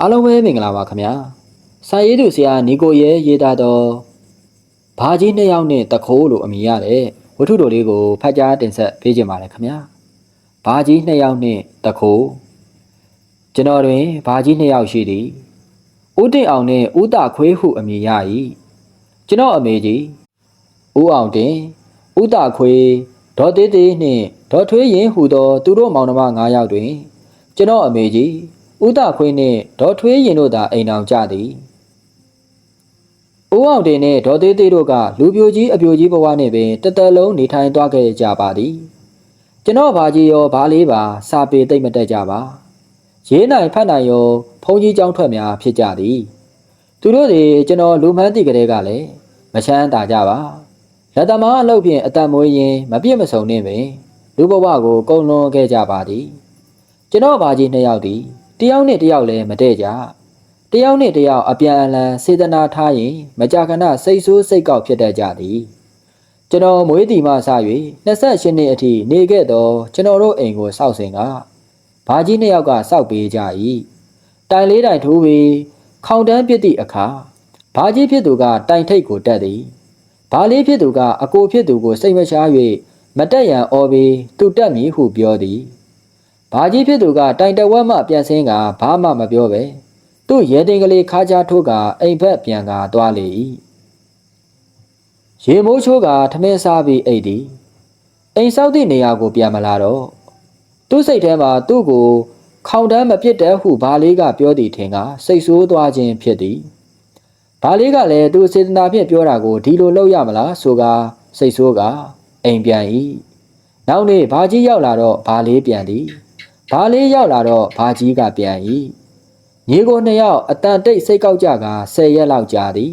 အားလုံးပဲမင်္ဂလာပါခင်ဗျာစာရေးသူဆရာနီကိုရဲရေးသားတော့ဘာကြီးနှစ်ယောက်နဲ့တခိုးလို့အမည်ရတဲ့ဝတ္ထုတော်လေးကိုဖတ်ကြားတင်ဆက်ပေးကြပါမယ်ခင်ဗျာဘာကြီးနှစ်ယောက်နဲ့တခိုးကျွန်တော်တွင်ဘာကြီးနှစ်ယောက်ရှိသည်ဦးတင်အောင်နဲ့ဦးတာခွေးဟုအမည်ရ၏ကျွန်တော်အမေကြီးဦးအောင်တင်ဦးတာခွေးဒေါ်သေးသေးနှင့်ဒေါ်ထွေးရင်ဟူသောသူတို့မောင်နှမ9ယောက်တွင် ကျွန်တော်အမေကြီး ဦးတာခွေးနှင့်ဒေါ်ထွေးရင်တို့သာအိမ်အောင်ကြသည်။အိုးအောင်တင်နှင့်ဒေါ်သေးသေးတို့ကလူပြိုကြီးအပြိုကြီးဘဝနှင့်ပင်တသက်လုံးနေထိုင်သွားခဲ့ကြပါသည်။ကျွန်တော်ဘာကြီးရောဘာလေးပါစာပေသိမ့်မတက်ကြပါ။ရေးနိုင်ဖတ်နိုင်ရောဖုန်ကြီးကြောင်းထွက်များဖြစ်ကြသည်။သူတို့သည်ကျွန်တော်လူမှန်းတိကလေးကလည်းမချမ်းသာကြပါ။လက်သမားအလုပ်ဖြင့်အတန်မွေးရင်မပြည့်မစုံနှင့်ပင်လူဘဝကိုကုံလွန်ခဲ့ကြပါသည်။ကျွန်တော်ဘာကြီးနှစ်ယောက်သည် တယောက်နဲ့တယောက်လည်းမတည့်ကြတယောက်နဲ့တယောက်အပြန်အလှန်စေတနာထားရင် မကြာခဏစိတ်ဆိုးစိတ်ကောက်ဖြစ်တတ်ကြသည်ကျွန်တော်မွေးတီမှစ၍28နှစ်အထိနေခဲ့တော့ကျွန်တော်တို့အိမ်ကိုစောက်စဉ်ကဘာကြီးနှစ်ယောက်ကစောက်ပေးကြ၏တိုင်လေးတိုင်ထိုးပြီးခေါင်တန်းပြစ်သည့်အခါဘာကြီးဖြစ်သူကတိုင်ထိတ်ကိုတက်သည်ဘာလေးဖြစ်သူကအကိုဖြစ်သူကိုစိတ်မချ၍မတက်ရန်အော်ပြီးသူတက်မည်ဟုပြောသည် ဘာကြီးဖြစ်သူကတိုင်တဝက်မှပြန်ဆင်းကဘာမှမပြောပဲသူ့ရဲတင်ကလေးခါးချထိုးကအိမ်ဘက်ပြန်ကသွားလေ၏ရေမိုးချိုးကထမင်းစားပြီးအိတ်သည်အိမ်ဆောက်သည့်နေရာကိုပြန်မလာတော့သူ့စိတ်ထဲမှာသူ့ကိုခေါင်တန်းမပြစ်တဲ့ဟုဘာလေးကပြောသည်ထင်ကစိတ်ဆိုးသွားခြင်းဖြစ်သည်ဘာလေးကလည်းသူစေတနာဖြင့်ပြောတာကိုဒီလိုလုပ်ရမလားဆိုကစိတ်ဆိုးကအိမ်ပြန်၏နောက်နေ့ဘာကြီးရောက်လာတော့ဘာလေးပြန်သည် ဘာလေးရောက်လာတော့ဘာကြီးကပြန်၏ညီကိုနှစ်ယောက်အတန်တိတ်စိတ်ကောက်ကြက10ရက်လောက်ကြာသည်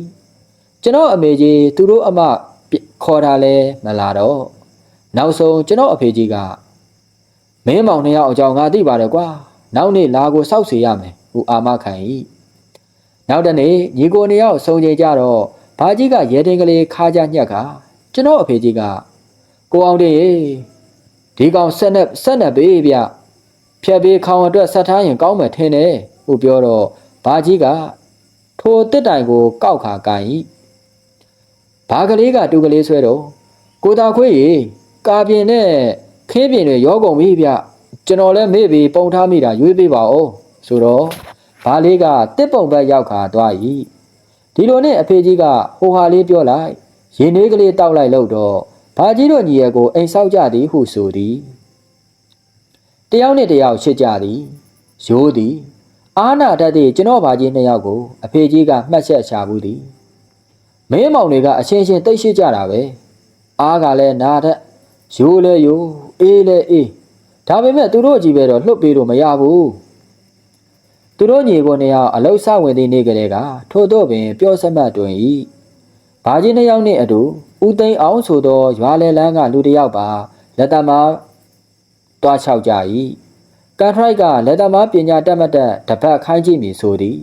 ကျွန်တော်အမေကြီးသူတို့အမခေါ်တာလဲမလာတော့နောက်ဆုံးကျွန်တော်အဖေကြီးကမင်းမောင်နှစ်ယောက်အကြောင်းငါသိပါတယ်ကွာနောက်နေ့လာကိုစောက်စီရမယ်ဟူအာမခံ၏နောက်တနေ့ညီကိုနှစ်ယောက်စုံကြကြတော့ဘာကြီးကရဲတင်ကလေးခါကြညက်ကကျွန်တော်အဖေကြီးကကိုအောင်တင်ရေဒီကောင်ဆက်နဲ့ဆက်နဲ့ပေးဗျ ဖြတ်ပေးခေါင်အတွက်ဆက်ထားရင်ကောင်းမယ်ထင်တယ်ဟုပြောတော့ဘာကြီးကထိုတစ်တိုင်ကိုကောက်ခါကန်ဤဘာကလေးကတူကလေးဆွဲတော့ကိုတာခွေးရေကာပြင်းနဲ့ခင်းပြင်းတွေရောကုန်ပြီဗျကျွန်တော်လည်းမေ့ပြီးပုံထားမိတာရွေးပေးပါဦးဆိုတော့ဘာလေးကတစ်ပုံဘက်ရောက်ခါသွားဤဒီလိုနဲ့အဖေကြီးကဟိုဟာလေးပြောလိုက်ရင်နှွေးကလေးတောက်လိုက်လို့တော့ဘာကြီးတို့ညီရဲ့ကိုအိမ်ဆောက်ကြသည်ဟုဆိုသည် တယောက်နဲ့တယောက်ရှစ်ကြသည်ရိုးသည်အာနာတတ်သည့်ကျွန်တော်ဘာကြီးနှစ်ယောက်ကိုအဖေကြီးကမှတ်ချက်ချဘူးသည်မင်းမောင်တွေကအချင်းချင်းတိတ်ရှိကြတာပဲအားကလည်းနာတတ်ရိုးလဲရိုးအေးလဲအေးဒါပေမဲ့သူတို့ကြီးပဲတော့လှုပ်ပေးလို့မရဘူးသူတို့ညီကိုနှစ်ယောက်အလုဆဝင်သည့်နေ့ကလေးကထို့တော့ပင်ပြောစမှတ်တွင်၏ဘာကြီးနှစ်ယောက်နှင့်အတူဦးသိန်းအောင်ဆိုသောရွာလဲလန်းကလူတစ်ယောက်ပါလက်တမ တွားချောက်ကြ၏ကန်ထရိုက်ကလက်သမားပညာတတ်မတ်တက်တပတ်ခိုင်းကြည့်မည်ဆိုသည်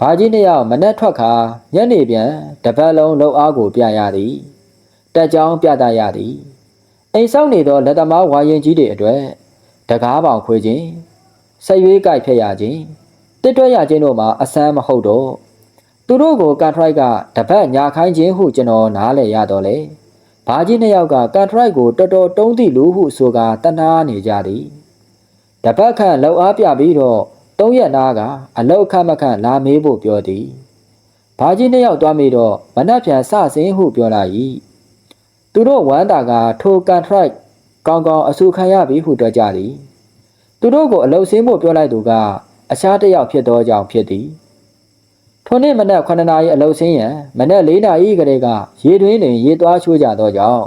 ဘာကြီးနှစ်ယောက်မနှက်ထွက်ခါညနေပြန်တပတ်လုံးလှုပ်အားကိုပြရသည်တက်ကြောင်းပြသရသည်အိမ်ဆောင်နေသောလက်သမားဝါရင်ကြီးတွေအတွက်တကားပေါင်ခွေခြင်းဆက်ရွေးကြိုက်ဖျက်ရခြင်းတစ်တွဲရခြင်းတို့မှာအဆန်းမဟုတ်တော့သူတို့ကိုကန်ထရိုက်ကတပတ်ညာခိုင်းခြင်းဟုကျွန်တော်နားလည်ရတော့လေ ဘာကြီးနှစ်ယောက်ကကန်ထရိုက်ကိုတော်တော်တုံးသည့်လူဟုဆိုကတနာနေကြသည်တပတ်ခန့်လောက်အားပြပြီးတော့သုံးရက်နာကအလောက်ခန့်မခန့်လာမေးဖို့ပြောသည်ဘာကြီးနှစ်ယောက်သွားမိတော့မနှက်ပြန်စစင်းဟုပြောလာ၏သူတို့ဝမ်းတာကထိုကန်ထရိုက်ကောင်းကောင်းအဆူခံရပြီဟုပြောကြသည်သူတို့ကိုအလုတ်ဆင်းဖို့ပြောလိုက်သူကအခြားတစ်ယောက်ဖြစ်သောကြောင့်ဖြစ်သည် ထိုနေ့မနက်9နာရီအလုတ်ဆင်းရန်မနက်4နာရီကလေးကရေတွင်းတွင်ရေသွားချိုးကြသောကြောင့်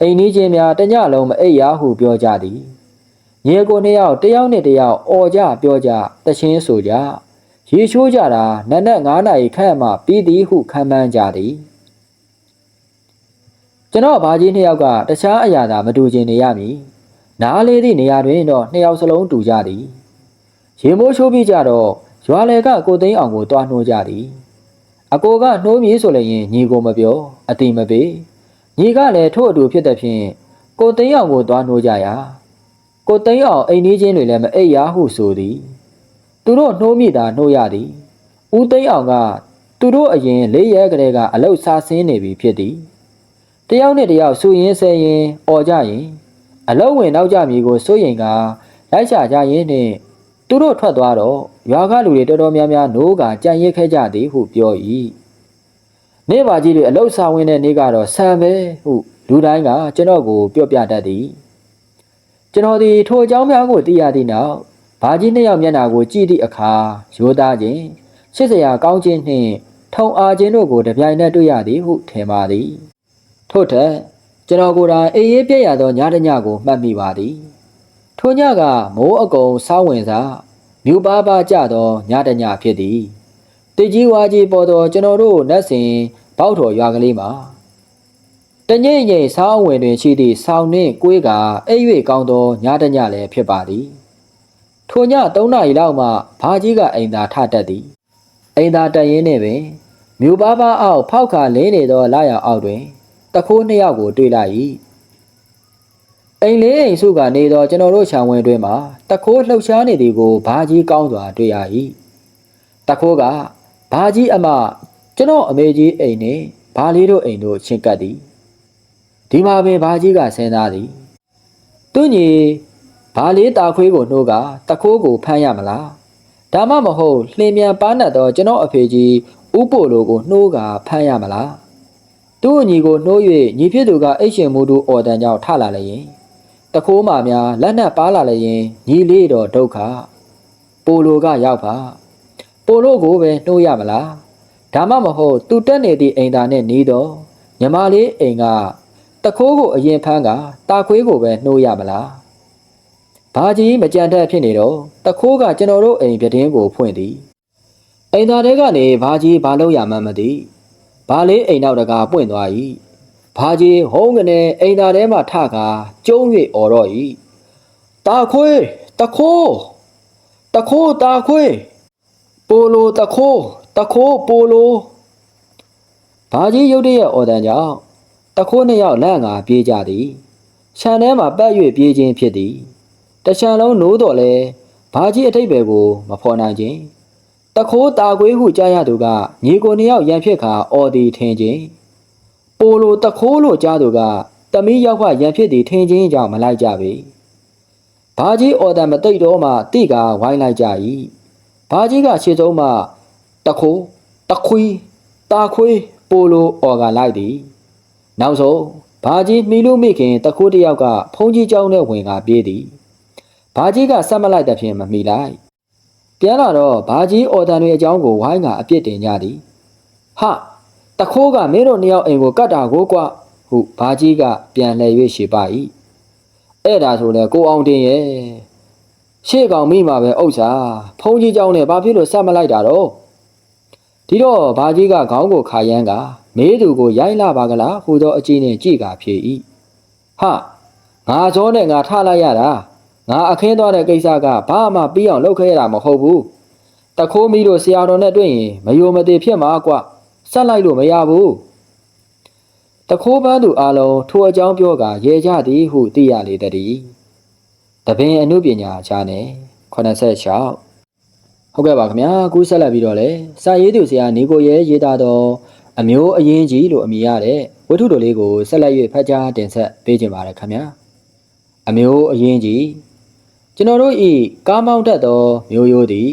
အိမ်နီးချင်းများတညလုံးမအိပ်ရဟုပြောကြသည်ညီကိုနှစ်ယောက်တယောက်နဲ့တယောက်အော်ကြပြောကြတချင်းဆိုကြရေချိုးကြတာနက်နက်9နာရီခန့်မှပြီးသည်ဟုခံမှန်းကြသည်ကျွန်တော်ဘာကြီးနှစ်ယောက်ကတခြားအရာသာမတူချင်နေရမည်နားလေးသည့်နေရာတွင်တော့နှစ်ယောက်စလုံးတူကြသည်ရေမိုးချိုးပြီးကြတော့ ရွာလေကကိုသိန်းအောင်ကိုတွားနှိုးကြသည်အကိုကနှိုးမည်ဆိုလည်းရင်ညီကိုမပြောအတိမပေးညီကလည်းထို့အတူဖြစ်တဲ့ဖြင့်ကိုသိန်းအောင်ကိုတွားနှိုးကြရာကိုသိန်းအောင်အိမ်နီးချင်းတွေလည်းမအိပ်ရဟုဆိုသည် သူတို့နှိုးမိတာနှိုးရသည်ဦးသိန်းအောင်ကသူတို့အရင်လေးရဲကလေးကအလုတ်စားဆင်းနေပြီဖြစ်သည်တယောက်နဲ့တယောက်ဆူရင်းဆဲရင်អော်ကြရင်အလုံးဝင်နောက်ကြမည်ကိုစိုးရင်ကလိုက်ချကြရင်းနှင့် သူတို့ထွက်သွားတော့ရွာကလူတွေတော်တော်များများနိုးကကြံရစ်ခဲ့ကြသည်ဟုပြော၏နေပါကြီးတွေအလုတ်စားဝင်တဲ့နေ့ကတော့ဆံပဲဟုလူတိုင်းကကျွန်တော်ကိုပြောပြတတ်သည်ကျွန်တော်ဒီထိုအကြောင်းများကိုသိရသည့်နောက်ဘာကြီးနှစ်ယောက်မျက်နှာကိုကြည့်သည့်အခါရိုးသားခြင်းချစ်စရာကောင်းခြင်းနှင့်ထုံအားခြင်းတို့ကိုတပြိုင်နက်တွေ့ရသည်ဟုထင်ပါသည်ထို့ထက်ကျွန်တော်ကိုယ်တိုင်အေးရေးပြည့်ရသောညတစ်ညကိုမှတ်မိပါသည် ထိုညကမိုးအကုံစောင်းဝင်စာမြူပါပါကြသောညတစ်ညဖြစ်သည်တကြီးဝါကြီးပေါ်သောကျွန်တော်တို့နတ်စင်ပေါက်တော်ရွာကလေးမှာတညိမ့်ညိမ့်ဆောင်းဝင်တွင်ရှိသည့်ဆောင်းနှင့်ကွေးကအိပ်၍ကောင်းသောညတညလည်းဖြစ်ပါသည်ထိုည3နာရီလောက်မှဘာကြီးကအိမ်သာထတက်သည်အိမ်သာတက်ရင်းနှင့်ပင်မြို့ပါပါအောက်ဖောက်ခါလင်းနေသောလာရောက်အောက်တွင်တခိုးနှစ်ယောက်ကိုတွေ့လိုက်၏ အိမ်လေးအိမ်စုကနေသောကျွန်တော်တို့ခြံဝင်းတွင်မှတခိုးလှုပ်ရှားနေသည်ကိုဘာကြီးကောင်းစွာတွေ့ရ၏တခိုးကဘာကြီးအမကျွန်တော်အမေကြီးအိမ်နှင့်ဘာလေးတို့အိမ်တို့ချင်းကပ်သည်ဒီမှာပင်ဘာကြီးကဆင်းသားသည်သူညီဘာလေးတာခွေးကိုနှိုးကတခိုးကိုဖမ်းရမလားဒါမှမဟုတ်လှင်မြန်ပါနတ်တော့ကျွန်တော်အဖေကြီးဥပို့လိုကိုနှိုးကဖမ်းရမလားသူ့အညီကိုနှိုး၍ညီဖြစ်သူကအိတ်ရှင်မှုတို့အော်တန်ကြောင့်ထလာလည်းရင် တခိုးမှများလက်နက်ပါလာလည်းရင်ညီလေးတော့ဒုက္ခပိုလိုကရောက်ပါပိုလိုကိုပဲနှိုးရမလားဒါမှမဟုတ်သူတက်နေသည့်အိမ်သားနဲ့နေတော့ညီမလေးအိမ်ကတခိုးကိုအရင်ဖမ်းကတာခွေးကိုပဲနှိုးရမလားဘာကြီးမကြံတတ်ဖြစ်နေတော့တခိုးကကျွန်တော်တို့အိမ်ပြတင်းကိုဖွင့်သည်အိမ်သားတွေကနေဘာကြီးဘာလို့ရမှန်းမသိဘာလေးအိမ်နောက်တကာပွင့်သွား၏ ဘာကြီးဟုံးကနေအိမ်သားထဲမှထကာကျုံး၍អော်တော့၏တာခွေးတခိုးတခိုးတာခွေးပိုလိုတခိုးတခိုးပိုလိုဘာကြီးရုတ်တရက်អော်တန်ကြောင့်တခိုးနှစ်ယောက်လန့်ငါပြေးကြသည်ခြံထဲမှာပတ်၍ပြေးခြင်းဖြစ်သည်တခြံလုံးနိုးတော့လဲဘာကြီးအထိပ်ပဲကိုမဖော်နိုင်ခြင်းတခိုးတာကွေးဟုကြားရသူကညီကိုနှစ်ယောက်ရန်ဖြစ်ခါအော်သည်ထင်ခြင်း ပိုလိုတခိုးလို့ကြားသူကသမီးယောက်ကရံဖြစ်သည်ထင်ချင်းကြောင့်မလိုက်ကြပေ။ဘာကြီးအော်တန်မသိတော့မှတိကဝိုင်းလိုက်ကြ၏။ဘာကြီးကရှေ့ဆုံးမှတခိုးတခွီးတာခွေးပိုလိုအော်ကလိုက်သည်။နောက်ဆုံးဘာကြီးမိလူမိခင်တခိုးတယောက်ကဖုန်ကြီးကျောင်းထဲဝင်ကပြေးသည်။ဘာကြီးကဆက်မလိုက်တဲ့ဖြင့်မမိလိုက်။ပြန်လာတော့ဘာကြီးအော်တန်တွေအကြောင်းကိုဝိုင်းကအပြစ်တင်ကြသည်။ဟာ တခိုးကမင်းတို့နှစ်ယောက်အိမ်ကိုကတ်တာကိုကွဟုဘာကြီးကပြန်လှည့်၍ရှေပါ၏အဲ့ဒါဆိုလဲကိုအောင်တင်ရဲ့ရှေ့ကောင်မိမှာပဲဥစ္စာဖုန်ကြီးเจ้าနဲ့ဘာဖြစ်လို့ဆက်မလိုက်တာတော့ဒီတော့ဘာကြီးကခေါင်းကိုခါရမ်းကမေးသူကိုရိုက်လာပါကလားဟူသောအကြည့်နဲ့ကြည်ကဖြေ၏ဟာငါစောနဲ့ငါထလိုက်ရတာငါအခင်းသွားတဲ့ကိစ္စကဘာမှပြီးအောင်လုပ်ခဲ့ရတာမဟုတ်ဘူးတခိုးမီတို့ဆရာတော်နဲ့တွေ့ရင်မယိုမသေးဖြစ်မှာကွ ဆက်လိုက်လို့မရဘူးတခိုးပန်းသူအလုံးထိုအကြောင်းပြောကရေကြသည်ဟုသိရလေတည်းတပင်အမှုပညာချားနဲ့86ဟုတ်ကဲ့ပါခင်ဗျာကူးဆက်လက်ပြီးတော့လေစာရေးသူဆရာနေကိုရဲရေးသားတော့အမျိုးအရင်ကြီးလို့အမည်ရတဲ့ဝတ္ထုတော်လေးကိုဆက်လက်၍ဖတ်ကြားတင်ဆက်ပေးခြင်းပါတယ်ခင်ဗျာအမျိုးအရင်ကြီးကျွန်တော်တို့ဤကားမောင်းတတ်သောမျိုးရိုးသည်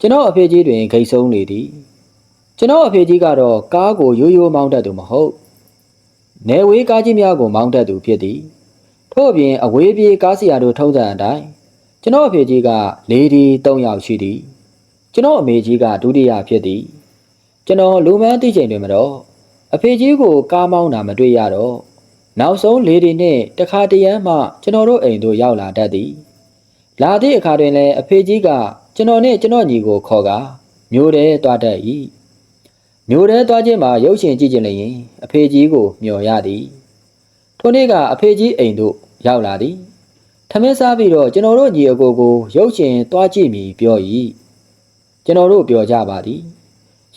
ကျွန်တော်အဖေကြီးတွင်ခိတ်ဆုံးနေသည် ကျွန်တော်အဖေကြီးကတော့ကားကိုရိုးရိုးမောင်းတတ်သူမဟုတ်နယ်ဝေးကားကြီးများကိုမောင်းတတ်သူဖြစ်သည်ထို့အပြင်အဝေးပြေးကားစီယာတို့ထုံးစံအတိုင်းကျွန်တော်အဖေကြီးကလေဒီ၃ယောက်ရှိသည်ကျွန်တော်အမေကြီးကဒုတိယဖြစ်သည်ကျွန်တော်လူမန်းသိချိန်တွင်မတော့အဖေကြီးကိုကားမောင်းတာမတွေ့ရတော့နောက်ဆုံးလေဒီနှင့်တခါတရမ်းမှကျွန်တော်တို့အိမ်သို့ရောက်လာတတ်သည်လာသည့်အခါတွင်လည်းအဖေကြီးကကျွန်တော်နှင့်ကျွန်တော်ညီကိုခေါ်ကာမျိုးတဲသွားတတ်၏ မျိုးတဲသွားခြင်းမှာရုပ်ရှင်ကြည့်ခြင်းလည်းအဖေကြီးကိုမျှော်ရသည်ထိုနေ့ကအဖေကြီးအိမ်သို့ရောက်လာသည်ထမင်းစားပြီးတော့ကျွန်တော်တို့ညီအကိုကိုရုပ်ရှင်သွားကြည့်မိပြော၏ကျွန်တော်တို့ပြောကြပါသည်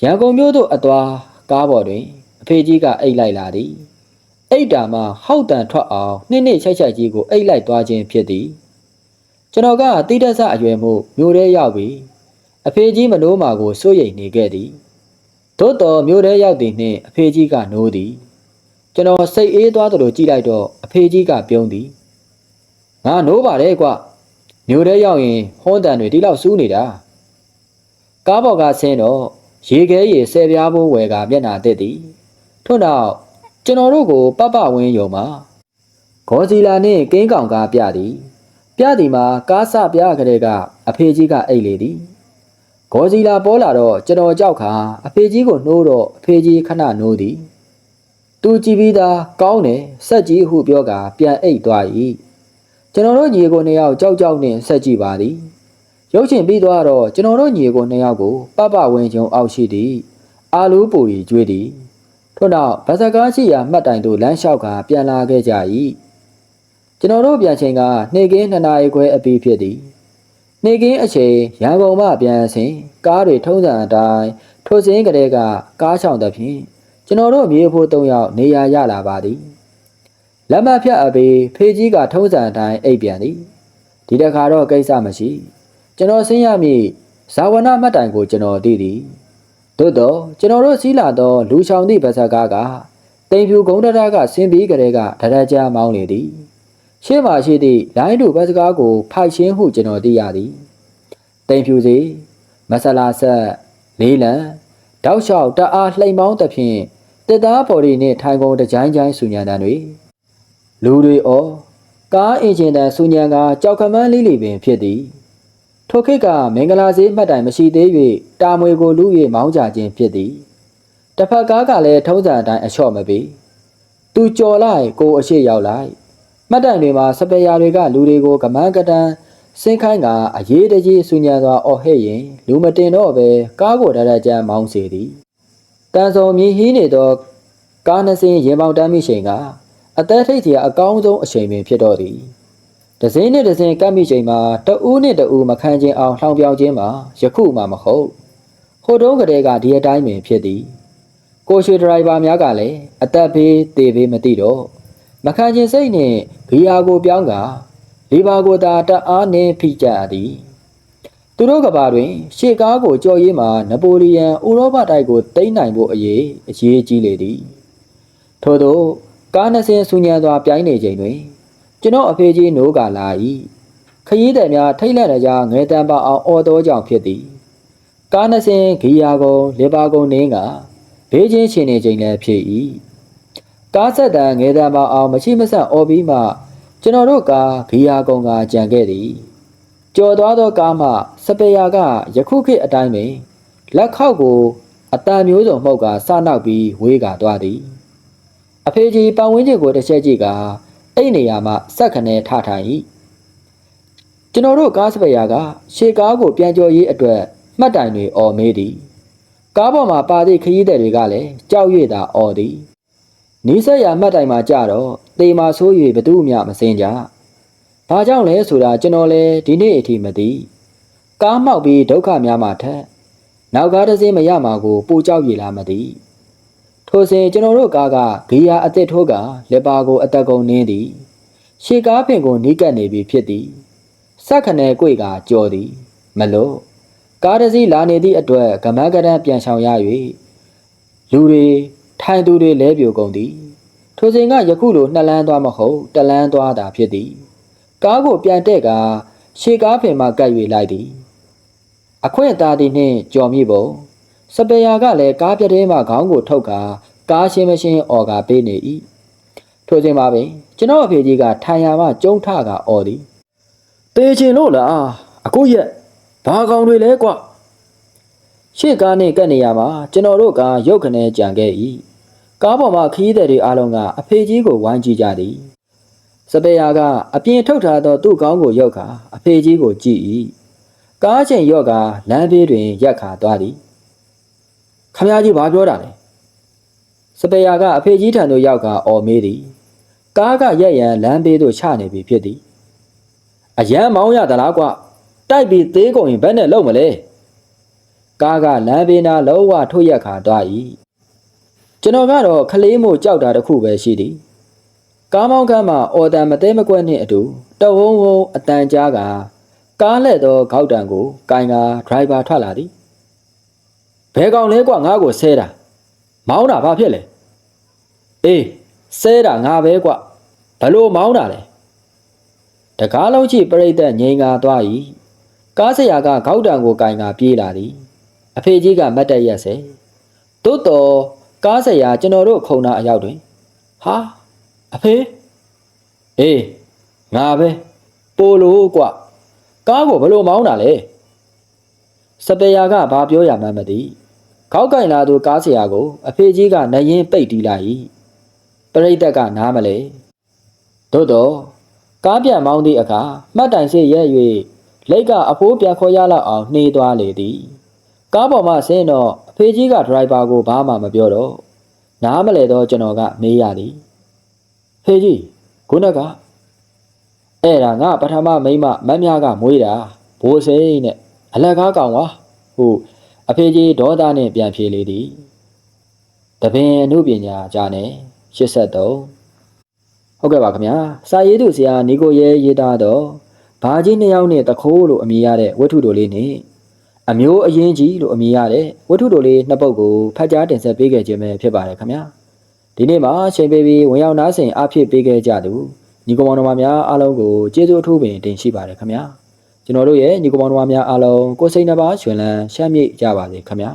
ရန်ကုန်မြို့သို့အသွားကားပေါ်တွင် အဖေကြီးကအိတ်လိုက်လာသည်အိတ်တာမှဟောက်တန်ထွက်အောင်နှစ်နှစ်ချိုက်ချိုက်ကြီးကိုအိတ်လိုက်သွားခြင်းဖြစ်သည်ကျွန်တော်ကတိတက်ဆအရွယ်မှုမျိုးရဲရောက်ပြီးအဖေကြီးမနိုးမာကိုစိုးရိမ်နေခဲ့သည် သို့တော်မြို့ထဲရောက်သည်နှင့်အဖေကြီးကနိုးသည်ကျွန်တော်စိတ်အေးသွားသလိုကြည့်လိုက်တော့အဖေကြီးကပြုံးသည်ငါနိုးပါတယ်ကွမြို့ထဲရောက်ရင်ဟွန်းတန်တွေဒီလောက်စူးနေတာကားပေါ်ကဆင်းတော့ရေခဲရေဆယ်ပြားဖို့ဝယ်ကမျက်နှာတက်သည်ထို့နောက်ကျွန်တော်တို့ကိုပပဝင်းယုံမှာဂေါ်စီလာနှင့်ကင်းကောင်ကားပြသည် ပြသည်မှာကားစပြကလေးကအဖေကြီးကအိတ်လေသည် ဂေါ်စီလာပေါ်လာတော့ကျွန်တော်ကြောက်ခါအဖေကြီးကိုနှိုးတော့အဖေကြီးခဏနှိုးသည်သူကြည်ပြီးသားကောင်းတယ်ဆက်ကြီးဟုပြောကာပြန်အိတ်သွား၏ကျွန်တော်တို့ညီကိုနှစ်ယောက်ကြောက်ကြောက်နှင့်ဆက်ကြည့်ပါသည်ရုပ်ရှင်ပြီးသွားတော့ကျွန်တော်တို့ညီကိုနှစ်ယောက်ကိုပပဝင်းကျုံအောက်ရှိသည်အာလူပူရီကျွေးသည်ထို့နောက်ဗစကားရှိရာမှတ်တိုင်သို့လမ်းလျှောက်ကာပြန်လာခဲ့ကြ၏ကျွန်တော်တို့ပြန်ချိန်ကနေ့ကင်း2နာရီခွဲအပြီးဖြစ်သည် နေကင်းအချိန်ရန်ကုန်မှပြန်စဉ်ကားတွေထုံးစံအတိုင်းထိုစင်းကလေးကကားချောင်တဲ့ဖြင့်ကျွန်တော်တို့မြေဖို့၃ယောက်နေရာရလာပါသည်လက်မဖြတ်အပေးဖေးကြီးကထုံးစံအတိုင်းအိပ်ပြန်သည်ဒီတခါတော့ကိစ္စမရှိ ကျွန်တော်ဆင်းရမည့်ဇာဝနာမှတ်တိုင်ကိုကျွန်တော်သိသည်သို့တော့ကျွန်တော်တို့စီးလာသောလူချောင်သည့်ဗစကားကတိမ်ဖြူဂုံတရကဆင်းပြီးကလေးကဒရကြမောင်းလေသည် ရှေ့မှာရှိသည့်လိုင်းတို့ဘတ်စကားကို ဖိုက်ရှင်းဟုကျွန်တော်သိရသည်တိမ်ဖြူစီမဆလာဆက်လေးလံတောက်လျှောက်တအားလှိမ်ပေါင်းသဖြင့်တစ်သားပေါ်ရီနှင့်ထိုင်ကုန်တကြိုင်းကြိုင်းဆူညံတန်တွေလူတွေအော်ကားအင်ဂျင်တန်ဆူညံကကြောက်ခမန်းလေးလီပင်ဖြစ်သည်ထိုခေတ်ကမင်္ဂလာစေးမှတ်တိုင်မရှိသေး၍တာမွေကိုလူ၍မောင်းကြခြင်းဖြစ်သည်တစ်ဖက်ကားကလည်းထုံးစံအတိုင်းအလျှော့မပေးသူကြော်လိုက်ကိုအရှိရောက်လိုက် မှတ်တိုင်တွေမှာစပယ်ယာတွေကလူတွေကိုကမန်းကတန်းစင်းခိုင်းကအရေးတကြီးဆူညံစွာအော်ဟဲ့ရင်လူမတင်တော့ပဲကားကိုတရကြမ်းမောင်းစေသည်တန်စုံမြည်ဟီးနေသောကားနှစ်စင်းရင်ပေါင်တမ်းမိချိန်ကအသက်ထိတ်ကြီးအကောင်းဆုံးအချိန်ပင်ဖြစ်တော့သည်ဒဇင်းနဲ့ဒဇင်းကပ်မိချိန်မှာတဦးနဲ့တဦးမခံခြင်းအောင်လှောင်ပြောင်ခြင်းမှာယခုမှမဟုတ်ဟိုတုန်းကတည်းကဒီအတိုင်းပင်ဖြစ်သည်ကိုရွှေဒရိုင်ဘာများကလည်းအသက်ဘေးတေဘေးမသိတော့ မခံခြင်းစိတ်နှင့်ဂီယာကိုပြောင်းကလီဘာကိုသာတအားနှင်းဖိကြသည်သူတို့ကဘာတွင် ရှေ့ကားကိုကြော်ရေးမှနပိုလီယန်ဥရောပတိုက်ကိုတိမ့်နိုင်ဖို့အရေးအရေးကြီးလေသည်ထို့သောကားနှစ်စင်းဆူညံစွာပြိုင်းနေချိန်တွင် ကျွန်တော်အဖေကြီးနိုးကလာ၏ခရီးသည်များထိတ်လန့်ရကြငဲတန်းပါအောင်အော်တော်ကြောင့်ဖြစ်သည်ကားနှစ်စင်းဂီယာကုံလေပါကုံနင်းကဘေးချင်းရှင်နေချိန်လည်းဖြစ်၏ ကားဆက်တန်ငဲတန်းပါအောင်မရှိမဆန့်အော်ပြီးမှကျွန်တော်တို့ကဂီယာကုံကကြံခဲ့သည်ကြော်သွားသောကားမှစပယ်ယာကယခုခေတ်အတိုင်းပင်လက်ခောက်ကိုအတန်မျိုးစုံမှုတ်ကစနောက်ပြီးဝေးကသွားသည်အဖေကြီးပတ်ဝန်းကျင်ကိုတစ်ချက်ကြည့်ကအဲ့နေရာမှာစက်ခနဲထထိုင်၏ကျွန်တော်တို့ကားစပယ်ယာကရှေကားကိုပြန်ကြော်ရေးအတွက်မှတ်တိုင်တွေអော်မေးသည်ကားပေါ်မှာပါသည့်ခရီးသည်တွေကလည်းကြောက်ရွံ့သာអော်သည် နီးစက်ရမှတ်တိုင်မှာကြတော့တေမာဆိုး၍ဘသူမှမစင်ကြ။ဘာကြောင့်လဲဆိုတာကျွန်တော်လည်းဒီနေ့အထိမသိ။ကားမှောက်ပြီးဒုက္ခများမှထက်နောက်ကားတစ်စင်းမရမှာကိုပူကြောက်ရည်လားမသိ။ထိုစဉ်ကျွန်တော်တို့ကားကဂီယာအစ်စ်ထိုးကလက်ပါကိုအသက်ကုန်နင်းသည်။ရှေကားပင်ကိုနီးကပ်နေပြီဖြစ်သည်။စက်ခနဲကွေကကြော်သည်မလို့ကားတစ်စီးလာနေသည့်အတွက်ကမန်းကရန်ပြန်ဆောင်ရ၍လူတွေ ထိုင်သူတွေလဲပြိုကုန်သည်ထိုစဉ်ကယခုလိုနှစ်လန်းသွားမဟုတ်တလန်းသွားတာဖြစ်သည်ကားကိုပြန်တဲ့ကရှေကားဖင်မှကပ်၍လိုက်သည်အခွင့်အသားသည်နှင့်ကြော်မြည်ပုံစပယ်ယာကလည်းကားပြတဲ့မှခေါင်းကိုထုတ်ကာကားရှင်းမရှင်းအော်ကာပေးနေ၏ထိုစဉ်မှာပင်ကျွန်တော်အဖေကြီးကထိုင်ရာမှကျုံထကအော်သည်တေချင်လို့လားအခုရက်ဘာကောင်တွေလဲကွရှေ့ကားနှင့်ကပ်နေရမှာကျွန်တော်တို့ကရုတ်ခနဲကြံခဲ့၏ ကားပေါ်မှာခရီးသည်တွေအားလုံးကအဖေကြီးကိုဝိုင်းကြည့်ကြသည်စပယ်ယာကအပြင်ထုတ်ထားသောသူ့ကောင်းကိုရောက်ခါအဖေကြီးကိုကြည့်၏ကားချိန်ရော့ကလမ်းဘေးတွင်ရက်ခါသွားသည်ခမကြီးဘာပြောတာလဲစပယ်ယာကအဖေကြီးထံသို့ရောက်ကအော်မေးသည်ကားကရက်ရန်လမ်းဘေးသို့ချနေပြီဖြစ်သည်အရန်မောင်းရသလားကွတိုက်ပြီးသေးကုန်ရင်ဘယ်နဲ့လုံမလဲကားကလမ်းဘေးနားလုံးဝထုတ်ရက်ခါသွား၏ ကျွန်တော်ကတော့ခလေးမို့ကြောက်တာတခုပဲရှိသည်ကားမောင်းကမ်းမှာအော်တန်မသေးမကွက်နှင့်အတူတဝုံဝုံအတန်ကြားကကားလက်သောခေါက်တံကိုကင်ကဒရိုင်ဘာထွက်လာသည်ဘဲကောင်လဲကွာငါ့ကိုဆဲတာမောင်းတာဘာဖြစ်လဲအေးဆဲတာငါပဲကွာဘလို့မောင်းတာလဲတကားလုံးချိပြိတ်သက်ငိန်ကသွား၏ကားဆရာကခေါက်တံကိုကင်ကပြေးလာသည်အဖေကြီးကမတ်တက်ရက်စေသို့တော် ကားဆရာကျွန်တော်တို့ခုံနာအရောက်တွင်ဟာအဖေအေးငါပဲပိုလိုကွာကားကိုဘလို့မောင်းတာလဲစပယ်ယာကဘာပြောရမှန်းမသိခေါက်ကင်လာသူကားဆရာကို အဖေကြီးကနရင်ပိတ်တီးလိုက်၏ပရိသတ်ကနားမလဲသို့တော့ကားပြန်မောင်းသည့်အခါမှတ်တိုင်စစ်ရဲ၍လက်ကအဖိုးပြန်ခေါ်ရလောက်အောင်နှေးသွားလေသည် ကားပေါ်မှဆင်းတော့အဖေကြီးကဒရိုက်ဘာကိုဘာမှမပြောတော့နားမလဲတော့ကျွန်တော်ကမေးရသည်ဖေကြီးခုနကအဲ့ဒါငါပထမမိန်းမမတ်မြကမွေးတာဘိုးစိန်နဲ့အလက်ကားကောင်ကွာဟုတ်အဖေကြီးဒေါသနဲ့ပြန်ဖြေလေသည်တပင်အမှုပညာကြားနဲ့83ဟုတ်ကဲ့ပါခင်ဗျာစာရေးသူဆရာနီကိုရဲရေးသားတော့ဘာကြီးနှစ်ယောက်နဲ့တခိုးလို့အမည်ရတဲ့ဝတ္ထုတို့လေးနဲ့ အမျိုးအရင်ကြီးလို့အမည်ရတဲ့ဝတ္ထုတို့လေးနှစ်ပုဒ်ကိုဖတ်ကြားတင်ဆက်ပေးခဲ့ခြင်းပဲဖြစ်ပါတယ်ခင်ဗျာဒီနေ့မှာချိန်ပေးပြီးဝင်ရောက်နားဆင်အားဖြစ်ပေးခဲ့ကြသူညီကောင်မောင်နှမများအားလုံးကိုကျေးဇူးအထူးပင်တင်ရှိပါတယ်ခင်ဗျာကျွန်တော်တို့ရဲ့ညီကောင်မောင်နှမများအားလုံးကိုယ်စိတ်နှပါရှင်လန်းရှမ်းမြေ့ကြပါစေခင်ဗျာ